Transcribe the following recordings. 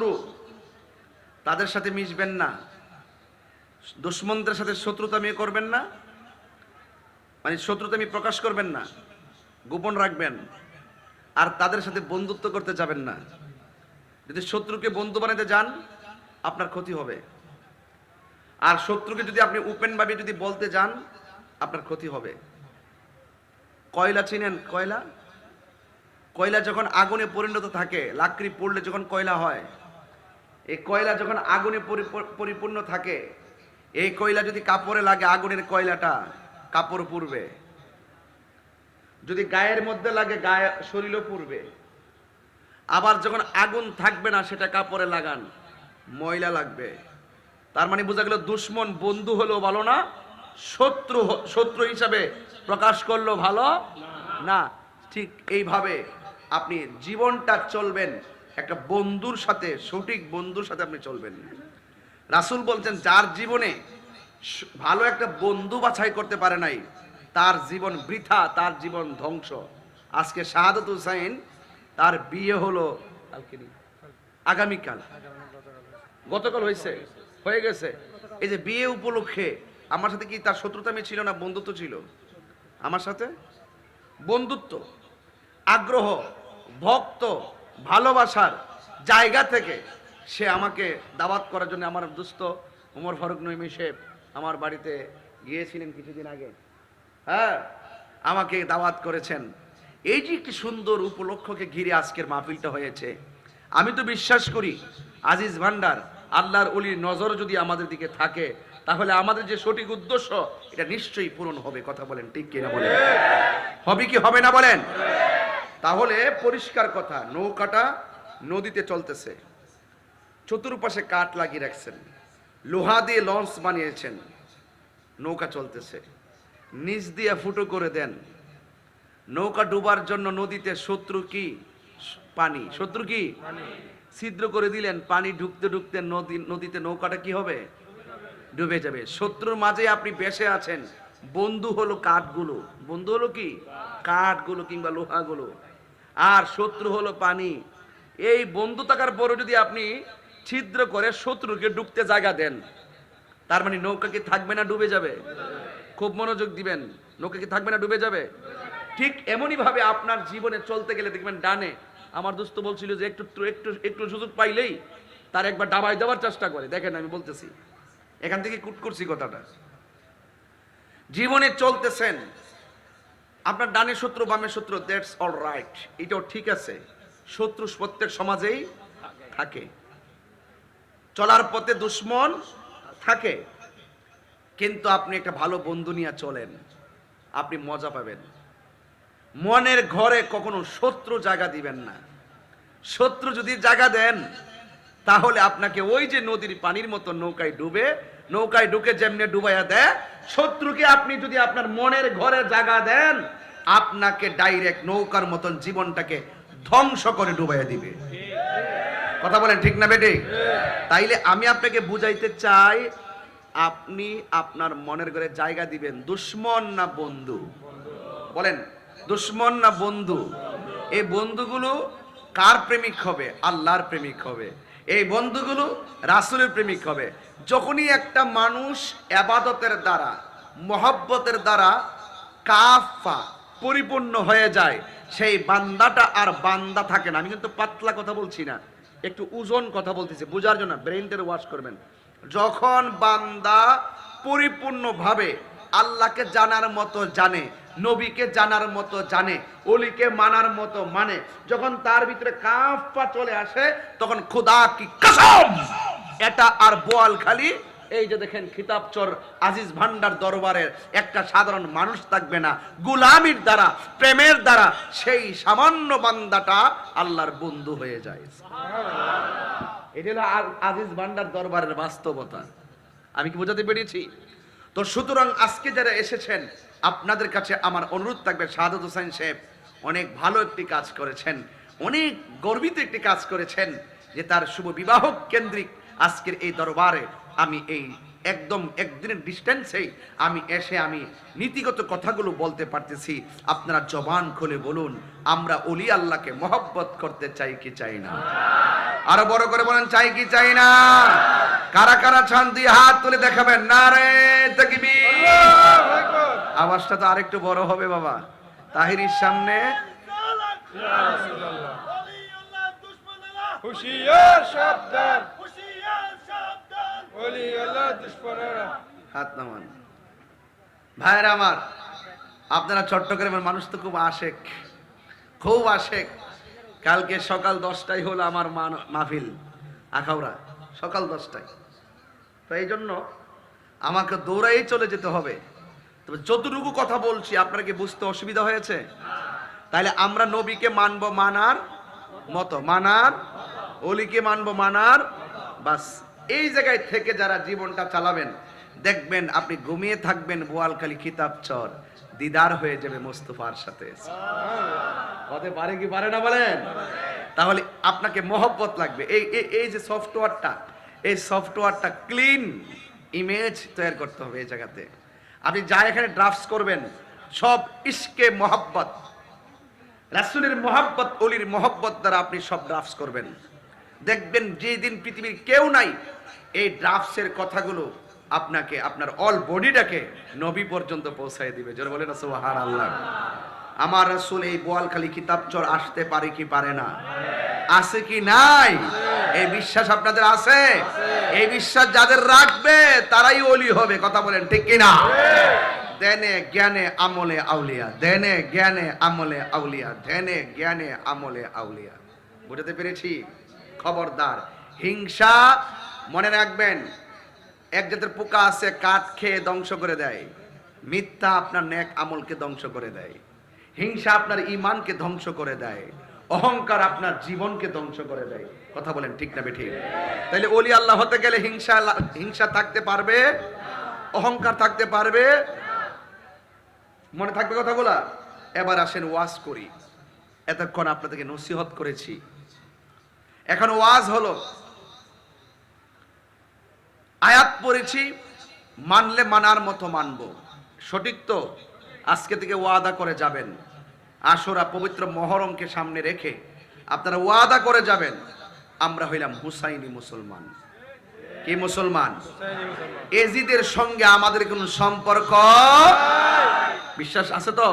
শত্রু। তাদের সাথে মিশবেন না। দুশ্মনদের সাথে শত্রুতা শত্রুতামি করবেন না। মানে শত্রুতা শত্রুতামি প্রকাশ করবেন না। গোপন রাখবেন। আর তাদের সাথে বন্ধুত্ব করতে যাবেন না। যদি শত্রুকে বন্ধু বানাতে যান, আপনার ক্ষতি হবে। আর শত্রুকে যদি আপনি ওপেন ভাবে যদি বলতে যান, আপনার ক্ষতি হবে। কয়লা চিনেন? কয়লা? কয়লা যখন আগুনে পরিণত থাকে, লাকড়ি পড়লে যখন কয়লা হয় এই কয়লা যখন আগুনে পরি- পরিপূর্ণ থাকে, এই কয়লা যদি কাপড়ে লাগে, আগুনের কয়লাটা কাপড় পুড়বে। যদি গায়ের মধ্যে লাগে, গায়ে শরীরও পুড়বে। আবার যখন আগুন থাকবে না, সেটা কাপড়ে লাগান, ময়লা লাগবে। তার মানে বোঝা গেল, দুশ্মন বন্ধু হলো ভালো না, শত্রু শত্রু হিসাবে প্রকাশ করল ভালো না। ঠিক এইভাবে আপনি জীবনটা চলবেন। একটা বন্ধুর সাথে, সঠিক বন্ধুর সাথে আপনি চলবেন রাসূল বলছেন, যার জীবনে ভালো একটা বন্ধু বাছাই করতে পারে নাই, তার জীবন বৃথা, তার জীবন ধ্বংস। আজকে শাহাদত হুসাইন, তার বিয়ে হলো আগামীকাল। গতকাল হয়েছে, হয়ে গেছে। এই যে বিয়ে উপলক্ষে, আমার সাথে কি তার শত্রুতা শত্রুতামি ছিল না, বন্ধুত্ব ছিল? আমার সাথে? বন্ধুত্ব, আগ্রহ, ভক্ত ভালোবাসার জায়গা থেকে সে আমাকে দাওয়াত করার জন্য আমার দুস্থ উমর ফারুক নইমি সাহেব আমার বাড়িতে গিয়েছিলেন কিছুদিন আগে। হ্যাঁ আমাকে দাওয়াত করেছেন। এই যে একটি সুন্দর উপলক্ষকে ঘিরে আজকের মাহফিলটা হয়েছে। আমি তো বিশ্বাস করি, আজিজ ভান্ডার, আল্লাহর অলির নজর যদি আমাদের দিকে থাকে, তাহলে আমাদের যে সঠিক উদ্দেশ্য, এটা নিশ্চয়ই পূরণ হবে। কথা বলেন, ঠিক কিনা বলেন? হবে কি হবে না বলেন? তাহলে পরিষ্কার কথা নৌকাটা নদীতে চলতেছে। চতুর্পাশে কাঠ লাগিয়ে রাখছেন। লোহা দিয়ে লঞ্চ বানিয়েছেন। নৌকা চলতেছে। নিচ দিয়ে ফুটো করে দেন। নৌকা ডুবার জন্য নদীতে শত্রু কি? পানি। শত্রু কি? ছিদ্র করে দিলেন। পানি ঢুকতে ঢুকতে নদী নদীতে নৌকাটা কি হবে? ডুবে যাবে। শত্রুর মাঝে আপনি বেসে আছেন। বন্ধু হলো কাঠগুলো। বন্ধু হলো কি? কাঠগুলো কিংবা লোহাগুলো। আর শত্রু হলো পানি। এই বন্ধু থাকার পরও যদি আপনি ছিদ্র করে শত্রুকে ডুবতে জায়গা দেন, তার মানে নৌকা কি থাকবে না ডুবে যাবে? খুব মনোযোগ দিবেন, নৌকা কি থাকবে না ডুবে যাবে? ঠিক এমনই ভাবে আপনার জীবনে চলতে গেলে দেখবেন ডানে, আমার দোস্ত বলছিল যে একটু একটু একটু সুযোগ পাইলেই তার একবার ডাবাই দেওয়ার চেষ্টা করে। দেখেন আমি বলতেছি, এখান থেকে কুট করছি কথাটা। জীবনে চলতেছেন আপনার ডানে শত্রু, বামে শত্রু দ্যাটস অল রাইট এটাও ঠিক আছে। শত্রু প্রত্যেক সমাজেই থাকে। চলার পথে দুশ্মন থাকে। কিন্তু আপনি একটা ভালো বন্ধু নিয়ে চলেন। আপনি মজা পাবেন। মনের ঘরে কখনো শত্রু জায়গা দিবেন না। শত্রু যদি জায়গা দেন তাহলে আপনাকে ওই যে নদীর পানির মতো নৌকায় ডুবে, নৌকায় ঢুকে যেমনি ডুবাইয়া দেয়, শত্রুকে আপনি যদি আপনার মনের ঘরে জাগা দেন, আপনাকে ডাইরেক্ট নৌকার মতন জীবনটাকে ধ্বংস করে ডুবাইয়া দিবে। কথা বলেন ঠিক না বেটে? তাইলে আমি আপনাকে বুঝাইতে চাই, আপনি আপনার মনের ঘরে জায়গা দিবেন, দুশ্মন না বন্ধু? বলেন, দুশ্মন না বন্ধু? এই বন্ধুগুলো কার প্রেমিক হবে? আল্লাহর প্রেমিক হবে। এই বন্ধুগুলো রাসূলের প্রেমিক হবে। যখনই একটা মানুষ আবাদতের দ্বারা, মহব্বতের দ্বারা কাফা, পরিপূর্ণ হয়ে যায়, সেই বান্দাটা আর বান্দা থাকে না। আমি কিন্তু পাতলা কথা বলছি না, একটু ওজন কথা বলতেছি, বোঝার জন্য ব্রেনটার ওয়াশ করবেন। যখন বান্দা পরিপূর্ণভাবে আল্লাহকে জানার মতো জানে নবীকে জানার মতো জানে, অলিকে মানার মতো মানে। যখন তার ভিতরে কাফা চলে আসে, তখন খোদা কি কসম! এটা আর বোয়াল খালি। এই যে দেখেন খিতাবচর আজিজ ভান্ডার দরবারের একটা সাধারণ মানুষ থাকবে না। গুলামির দ্বারা, প্রেমের দ্বারা সেই সামান্য বান্দাটা আল্লাহর বন্ধু হয়ে যায়। এটা হলো আজিজ ভান্ডার দরবারের বাস্তবতা। আমি কি বোঝাতে পেরেছি? তো সুতরাং আজকে যারা এসেছেন আপনাদের কাছে আমার অনুরোধ থাকবে সাদত হোসেন সাহেব, অনেক ভালো একটি কাজ করেছেন, অনেক গর্বিত একটি কাজ করেছেন যে তার শুভ বিবাহ কেন্দ্রিক আজকের এই দরবারে আমি এই একদম একদিনের ডিস্টেন্সেই আমি এসে আমি নীতিগত কথাগুলো বলতে পারতেছি। আপনারা জবান খুলে বলুন, আমরা অলি আল্লাহকে মহব্বত করতে চাই কি চাই না? আরও বড় করে বলেন, চাই কি চাই না? কারা কারা চান দুই হাত তুলে দেখাবেন? না রে তাকবীর। আওয়াজটা তো আরেকটু বড় হবে বাবা। তাহিরির সামনে। হাত নামান। ভাইরা আমার আপনারা চট্টগ্রামের মানুষ তো খুব আশেক। খুব আশেক। কালকে সকাল দশটায় হলো আমার মাহফিল আখাউড়া। সকাল দশটায়। তো এই জন্য আমাকে দৌড়াই চলে যেতে হবে। যতটুকু কথা বলছি, আপনার কি বুঝতে অসুবিধা হয়েছে? তাহলে আমরা নবীকে মানব মানার মতো, মানার, অলিকে মানব মানার, বাস এই জায়গায় থেকে যারা জীবনটা চালাবেন, দেখবেন আপনি ঘুমিয়ে থাকবেন বোয়ালখালী খিতাব চর, দিদার হয়ে যাবে মোস্তফার সাথে। হতে পারে কি পারে না বলেন? তাহলে আপনাকে মহব্বত লাগবে। এই, এই- এই যে সফটওয়্যারটা এই সফটওয়্যারটা ক্লিন ইমেজ তৈরি করতে হবে এই জায়গাতে। আপনি যা এখানে ড্রাফটস করবেন, সব ইস্কে মহব্বত। রাসুলের মহাব্বত, অলির মহব্বত দ্বারা আপনি সব ড্রাফটস করবেন। দেখবেন যেদিন পৃথিবীর কেউ নাই, এই ড্রাফটসের কথাগুলো আপনাকে, আপনার অল বডিটাকে নবী পর্যন্ত পৌঁছায় দিবে। যারা বলে না সোহার আল্লাহ আমার রাসূল এই বোয়ালখালী কিতাবচর আসতে পারে কি পারে না? আছে কি নাই? এই বিশ্বাস আপনাদের আছে? এই বিশ্বাস যাদের রাখবে, তারাই অলি হবে, কথা বলেন ঠিক কি না দেনে, জ্ঞানে, আমলে, আউলিয়া। দেনে, জ্ঞানে, আমলে, আউলিয়া। দেনে, জ্ঞানে, আমলে, আউলিয়া। বুঝতে পেরেছি? খবরদার। হিংসা, মনে রাখবেন, এক জাতের পোকা আছে, কাঠ খেয়ে ধ্বংস করে দেয়। মিথ্যা আপনার নেক আমলকে ধ্বংস করে দেয়। হিংসা আপনার ইমানকে ধ্বংস করে দেয়। অহংকার আপনার জীবনকে ধ্বংস করে দেয়। কথা বলেন ঠিক না বেঠিক তাইলে ওলি আল্লাহ হতে গেলে হিংসা হিংসা থাকতে পারবে? অহংকার থাকতে পারবে? মনে থাকবে কথাগুলা? এবার আসেন ওয়াজ করি। এতক্ষণ আপনাদেরকে নসিহত করেছি। এখন ওয়াজ হলো, আয়াত পড়েছি, মানলে মানার মতো মানবো। সঠিক তো? আজকে থেকে ওয়াদা করে যাবেন। আশোরা পবিত্র মহরমকে সামনে রেখে আপনারা ওয়াদা করে যাবেন, আমরা হইলাম হুসাইনি মুসলমান। কি মুসলমান? এজিদের সঙ্গে আমাদের কোন সম্পর্ক বিশ্বাস আছে তো?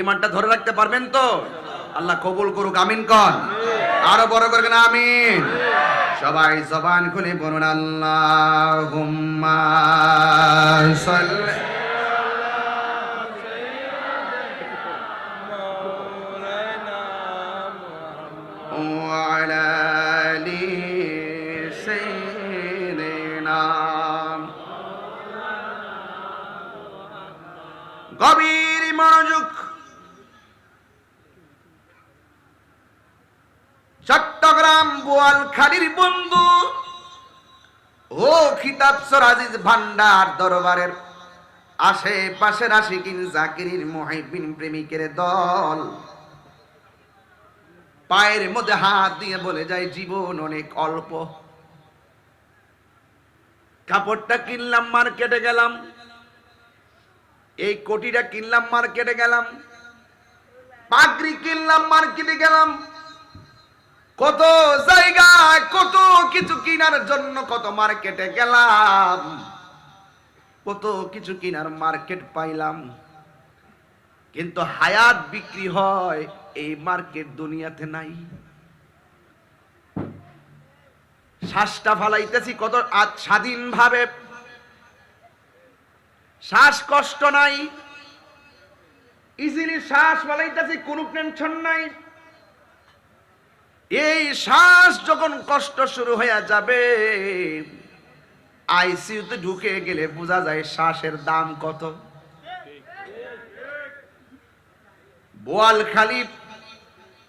ইমানটা ধরে রাখতে পারবেন তো? আল্লাহ কবুল করুক, আমিন কন। আরও বড় করবেন আমিন। সবাই জবান খুলে বলুন আল্লাহ وعلى آل سيدنا গভীর মনোযোগ চট্টগ্রাম বোয়ালখালীর বন্ধু ও খিতাব আজিজ ভান্ডার দরবারের আশেপাশের আশিকিন জাকিরির মহিবিন প্রেমিকের দল পায়ের মধ্যে হাত দিয়ে বলে যায়, জীবন অনেক অল্প। কাপড়টা কিনলাম, মার্কেটে গেলাম। এই কোটিটা কিনলাম, মার্কেটে গেলাম। পাগড়ি কিনলাম, মার্কেটে গেলাম। কত জায়গায় কত কিছু কিনার জন্য কত মার্কেটে গেলাম। কত কিছু কিনার মার্কেট পাইলাম। কিন্তু হায়াত বিক্রি হয় এই মার্কেট দুনিয়াতে নাই। শ্বাসটা ফালাইতেছি কত আজ স্বাধীন ভাবে শ্বাস কষ্ট নাই। ইজিলি শ্বাস ফালাইতেছি, কোনো টেনশন নাই। এই শ্বাস যখন কষ্ট শুরু হয়ে যাবে, আইসিইউতে ঢুকে গেলে বোঝা যায় শ্বাসের দাম কত। বোয়ালখালী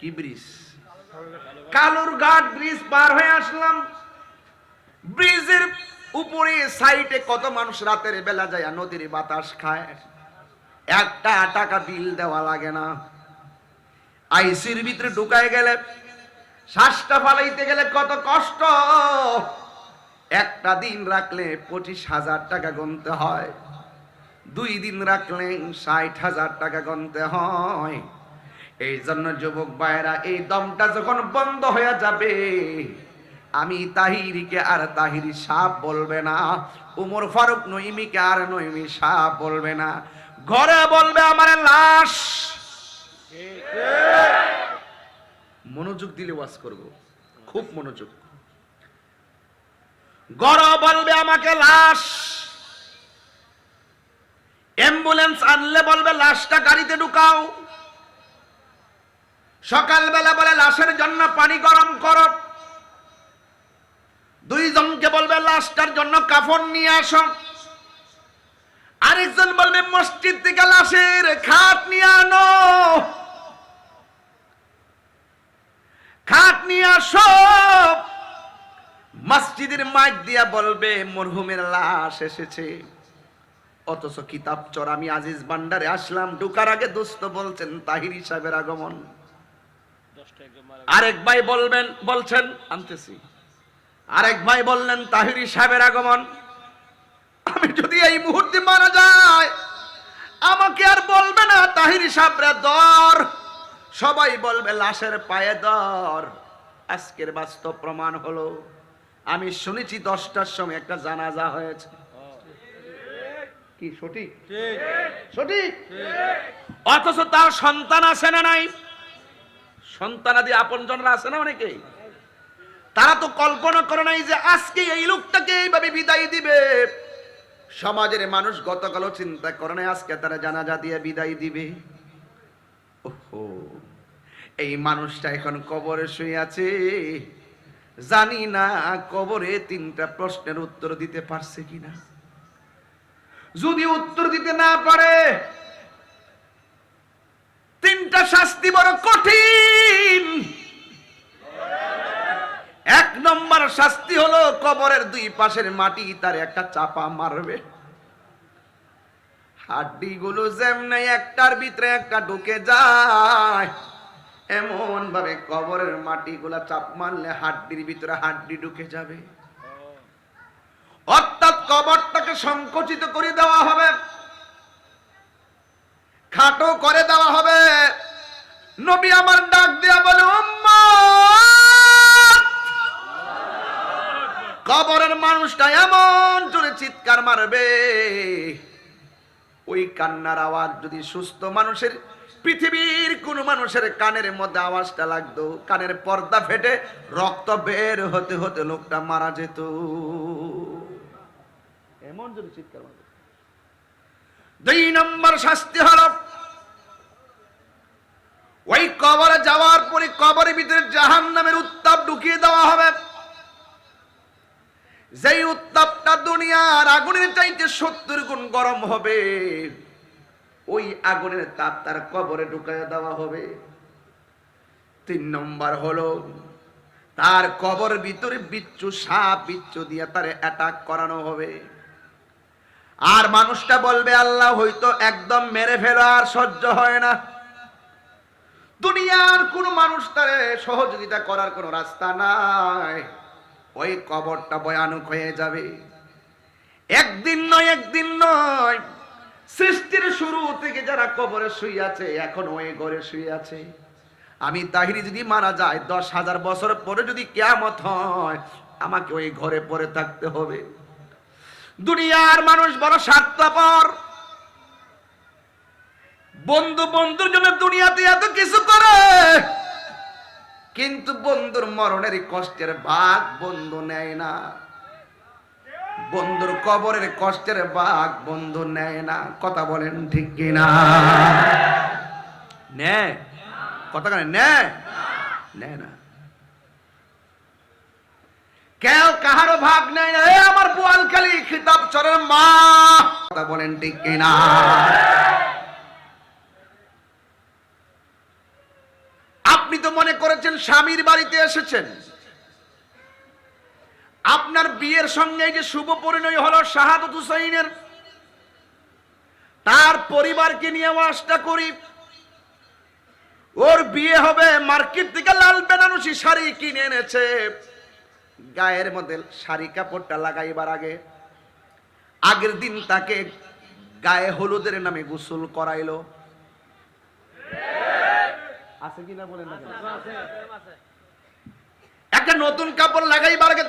কি ব্রিজ? কালুর ঘাট ব্রিজ পার হয়ে আসলাম। ব্রিজের উপরে সাইডে কত মানুষ রাতের বেলা যায়, নদীর বাতাস খায়। একটা টাকা বিল দেওয়া লাগে না। আইসির ভিতরে ঢুকায় গেলে, শ্বাসটা ফালাইতে গেলে কত কষ্ট। একটা দিন রাখলে পঁচিশ হাজার টাকা গুনতে হয়। দুই দিন রাখলে ষাট হাজার টাকা গুনতে হয়। এই জন্য যুবক ভাইয়েরা, এই দমটা যখন বন্ধ হয়ে যাবে, আমি তাহিরিকে আর তাহিরি সাপ বলবে না, উমর ফারুক নইমিকে আর নইমি সাপ বলবে না। ঘরে বলবে আমার লাশ। মনোযোগ দিলে ওয়াজ করব, খুব মনোযোগ। গড় বলবে আমাকে লাশ। অ্যাম্বুলেন্স আনলে বলবে, লাশটা গাড়িতে ঢুকাও। সকালবেলা বলে, লাশের জন্য পানি গরম করো। দুইজনকে বলবে, লাশটার জন্য কাফন নিয়ে আস। আরেকজন বলবে, মসজিদ থেকে লাশের খাট নিয়ে আনো। খাট নিয়ে আসো। মসজিদের মাইক দিয়া বলবে, মরহুমের লাশ এসেছে। অথচ কিতাব চর আমি আজিজ ভান্ডারে আসলাম ঢুকার আগে দোস্ত বলছেন তাহির সাহেবের আগমন। আরেক ভাই বলবেন বলছেন আনতেছি। আরেক ভাই বললেন তাহিরি সাহেবের আগমন। আমি যদি এই মুহূর্তে মারা যায় আমাকে আর বলবে না তাহিরি সাহেবরা দর। সবাই বলবে লাশের পায়ে দর। আজকের বাস্তব প্রমাণ হলো আমি শুনেছি দশটার সময় একটা জানাজা হয়েছে। কি সঠিক? সঠিক? অথচ তার সন্তান আছে না নাই? সন্তানাদি আপনজনরা আছে না অনেকেই তারা তো কল্পনা করে নাই যে আজকে এই লোকটাকে এইভাবে বিদায় দিবে। সমাজের মানুষ গতকালও চিন্তা করে নাই আজকে তারা জানাজা দিয়ে বিদায় দিবে। ওহো এই মানুষটা এখন কবরে শুয়ে আছে। জানি না কবরে তিনটা প্রশ্নের উত্তর দিতে পারছে কিনা। যদি উত্তর দিতে না পারে, তিনটা শাস্তি বড় কঠিন। এক নম্বর শাস্তি হলো কবরের দুই পাশের মাটি, তার একটা চাপা মারবে। হাড্ডি গুলো যেমনি একটার ভিতরে একটা ঢুকে যায় এমন ভাবে কবরের মাটি গুলা চাপ মারলে হাড্ডির ভিতরে হাড্ডি ঢুকে যাবে। অর্থাৎ কবরটাকে সংকুচিত করে দেওয়া হবে। খাটো করে দেওয়া হবে। নবী আমার ডাক দেয়া বলে কবরের মানুষটা এমন জোরে চিৎকার মারবে। ওই কান্নার আওয়াজ যদি সুস্থ মানুষের, পৃথিবীর কোন মানুষের কানের মধ্যে আওয়াজটা লাগতো, কানের পর্দা ফেটে রক্ত বের হতে হতে লোকটা মারা যেত। এমন যদি চিৎকার মারবে। দুই নম্বর শাস্তি হলো, ওই কবরে যাওয়ার পরে কবরের ভিতরে জাহান নামের উত্তাপ ঢুকিয়ে দেওয়া হবে। যেই উত্তাপটা দুনিয়ার আগুনের চাইতে সত্তর গুণ গরম হবে, ওই আগুনের তাপ তার কবরে ঢুকাইয়া দেওয়া হবে। তিন নম্বর হলো, তার কবর ভিতরে বিচ্ছু সাপ বিচ্ছু দিয়ে তার অ্যাটাক করানো হবে। আর মানুষটা বলবে, আল্লাহ, হয়তো একদম মেরে ফেলো আর সহ্য হয় না। দুনিয়ার কোন মানুষ তারে সহযোগিতা করার কোনো রাস্তা নাই। ওই কবরটা ভয়ানক হয়ে যাবে। একদিন নয় একদিন নয়, সৃষ্টির শুরু থেকে যারা কবরে শুয়ে আছে, এখন ওই ঘরে শুয়ে আছে। আমি তাহিরি যদি মারা যায়, দশ হাজার বছর পরে যদি কেয়ামত হয়, আমাকে ওই ঘরে পরে থাকতে হবে। দুনিয়ার মানুষ বড় স্বার্থপর। বন্ধু বন্ধুর জন্য দুনিয়াতে এত কিছু করে। কিন্তু বন্ধুর মরণের কষ্টের ভাগ বন্ধু নেয় না। বন্ধুর কবরের কষ্টের ভাগ বন্ধু নেয় না। কথা বলেন ঠিক কিনা? নেয় কথা কেন নেয় নেয় না। কেউ কাহারও ভাগ নেয় না। এ আমার বোয়ালখালী খিতাব চরের মা। কথা বলেন ঠিক কিনা? আপনি তো মনে করেছেন স্বামীর বাড়িতে এসেছেন। আপনার বিয়ের সঙ্গে যে শুভ পরিণয় হলো শাহাদত হুসাইনের। তার পরিবারকে নিয়ে ওয়াজটা করি। ওর বিয়ে হবে মার্কেট থেকে লাল বেনারসি শাড়ি কিনে এনেছে। গায়ের মধ্যে শাড়ি কাপড়টা লাগাইবার আগে আগের দিন তাকে গায়ে হলুদের নামে গোসল করাইল। আছে কিনা বলেন একটা নতুন কাপড় লাগাইবার আগে